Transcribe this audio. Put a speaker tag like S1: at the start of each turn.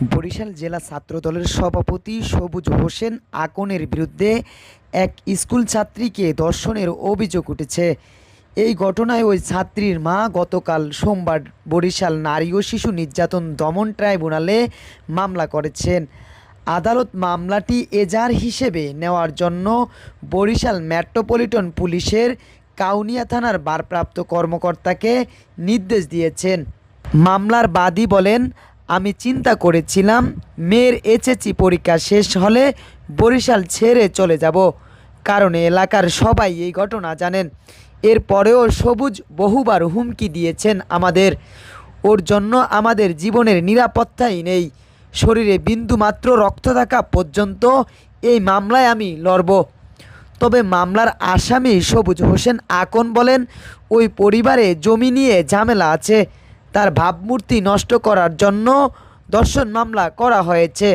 S1: বরিশাল জেলা ছাত্রদলের সভাপতি সবুজ হোসেন আকনের বিরুদ্ধে এক স্কুল ছাত্রীকে ধর্ষণের অভিযোগ উঠেছে। এই ঘটনায় ওই ছাত্রীর মা গতকাল সোমবার বরিশাল নারী ও শিশু নির্যাতন দমন ট্রাইব্যুনালে মামলা করেছেন। আদালত মামলাটি এজার হিসেবে নেওয়ার জন্য বরিশাল মেট্রোপলিটন পুলিশের কাউনিয়া থানার ভারপ্রাপ্ত কর্মকর্তাকে নির্দেশ দিয়েছেন। মামলার বাদী বলেন আমি চিন্তা করেছিলাম, মেয়ের এইচএসসি পরীক্ষা শেষ হলে বরিশাল ছেড়ে চলে যাব। কারণ এলাকার সবাই এই ঘটনা জানেন। এরপরেও সবুজ বহুবার হুমকি দিয়েছেন আমাদের। ওর জন্য আমাদের জীবনের নিরাপত্তাই নেই। শরীরে বিন্দুমাত্র রক্ত থাকা পর্যন্ত এই মামলায় আমি লড়ব। তবে মামলার আসামি সবুজ হোসেন আকন বলেন, ওই পরিবারে জমি নিয়ে ঝামেলা আছে। তার ভাবমূর্তি নষ্ট করার জন্য দর্শন মামলা করা হয়েছে।